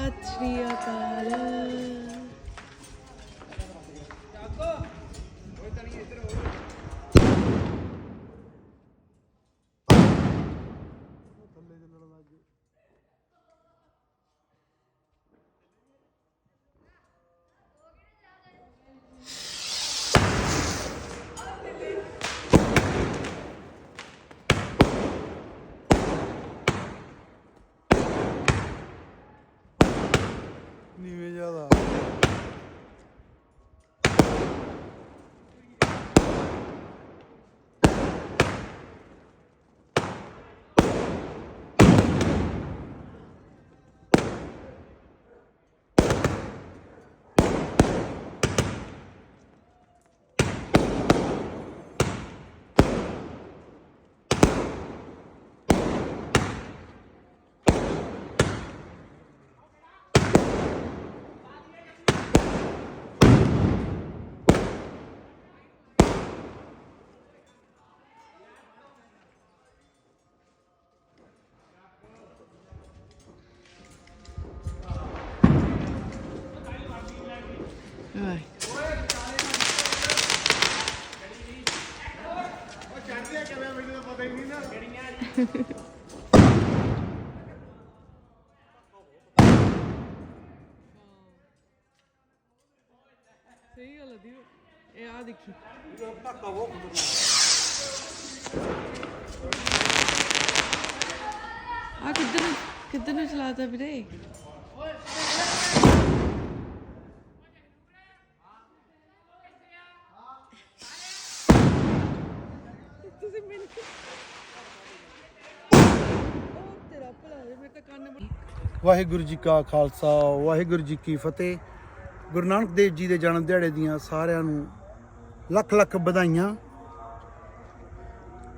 ਸਤਿ ਸ਼੍ਰੀ ਅਕਾਲ। নিভে যাওয়া ਸਹੀ ਗੱਲ ਦੀ ਇਹ ਆ ਦੇਖੀ ਆ ਕਿੱਧਰ ਨੂੰ ਕਿੱਧਰ ਨੂੰ ਚਲਾਤਾ ਵੀਰੇ? ਵਾਹਿਗੁਰੂ ਜੀ ਕਾ ਖਾਲਸਾ, ਵਾਹਿਗੁਰੂ ਜੀ ਕੀ ਫਤਿਹ। ਗੁਰੂ ਨਾਨਕ ਦੇਵ ਜੀ ਦੇ ਜਨਮ ਦਿਹਾੜੇ ਦੀਆਂ ਸਾਰਿਆਂ ਨੂੰ ਲੱਖ ਲੱਖ ਵਧਾਈਆਂ।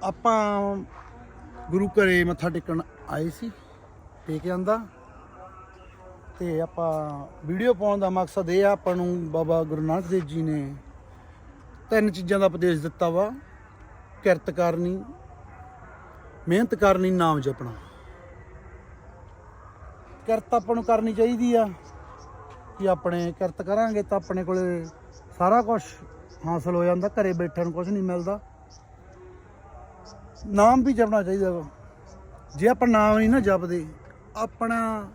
ਆਪਾਂ ਗੁਰੂ ਘਰੇ ਮੱਥਾ ਟੇਕਣ ਆਏ ਸੀ ਟੇਕ ਜਾਂਦਾ ਤੇ ਆਪਾਂ ਵੀਡੀਓ ਪਾਉਣ ਦਾ ਮਕਸਦ ਇਹ ਆ, ਆਪਾਂ ਨੂੰ ਬਾਬਾ ਗੁਰੂ ਨਾਨਕ ਦੇਵ ਜੀ ਨੇ ਤਿੰਨ ਚੀਜ਼ਾਂ ਦਾ ਉਪਦੇਸ਼ ਦਿੱਤਾ ਵਾ। ਕਿਰਤ ਕਰਨੀ, ਮਿਹਨਤ ਕਰਨੀ, ਨਾਮ ਜਪਣਾ। ਕਿਰਤ ਆਪਾਂ ਨੂੰ ਕਰਨੀ ਚਾਹੀਦੀ ਆ ਕਿ ਆਪਣੇ ਕਿਰਤ ਕਰਾਂਗੇ ਤਾਂ ਆਪਣੇ ਕੋਲੇ ਸਾਰਾ ਕੁਝ ਹਾਸਲ ਹੋ ਜਾਂਦਾ, ਘਰੇ ਬੈਠਣ ਨੂੰ ਕੁਝ ਨਹੀਂ ਮਿਲਦਾ। ਨਾਮ ਵੀ ਜਪਣਾ ਚਾਹੀਦਾ ਵਾ। ਜੇ ਆਪਾਂ ਨਾਮ ਨਹੀਂ ਨਾ ਜਪਦੇ, ਆਪਣਾ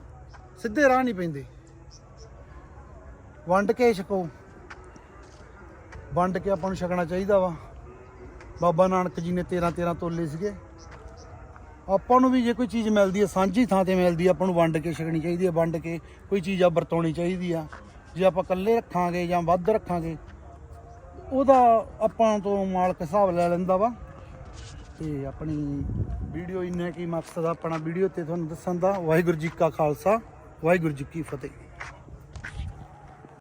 ਸਿੱਧੇ ਰਾਹ ਨਹੀਂ ਪੈਂਦੇ। ਵੰਡ ਕੇ ਛਕੋ। ਵੰਡ ਕੇ ਆਪਾਂ ਨੂੰ ਛਕਣਾ ਚਾਹੀਦਾ ਵਾ। ਬਾਬਾ ਨਾਨਕ ਜੀ ਨੇ 13 13 ਤੋਲੇ ਸੀਗੇ। ਆਪਾਂ ਨੂੰ ਵੀ ਜੇ ਕੋਈ ਚੀਜ਼ ਮਿਲਦੀ ਹੈ, ਸਾਂਝੀ ਥਾਂ ਤੇ ਮਿਲਦੀ ਹੈ, ਆਪਾਂ ਨੂੰ ਵੰਡ ਕੇ ਛਕਣੀ ਚਾਹੀਦੀ ਹੈ, ਵੰਡ ਕੇ ਕੋਈ ਚੀਜ਼ ਆ ਵਰਤਾਉਣੀ ਚਾਹੀਦੀ ਆ। ਜੇ ਆਪਾਂ ਇਕੱਲੇ ਰੱਖਾਂਗੇ ਜਾਂ ਵੱਧ ਰੱਖਾਂਗੇ, ਉਹਦਾ ਆਪਾਂ ਤੋਂ ਮਾਲਕ ਹਿਸਾਬ ਲੈ ਲੈਂਦਾ ਵਾ। ਤੇ ਆਪਣੀ ਵੀਡੀਓ ਇੰਨਾ ਕੀ ਮਕਸਦ ਆਪਣਾ ਵੀਡੀਓ ਤੇ ਤੁਹਾਨੂੰ ਦੱਸਣ ਦਾ। ਵਾਹਿਗੁਰੂ ਜੀ ਕਾ ਖਾਲਸਾ, ਵਾਹਿਗੁਰੂ ਜੀ ਕੀ ਫਤਿਹ।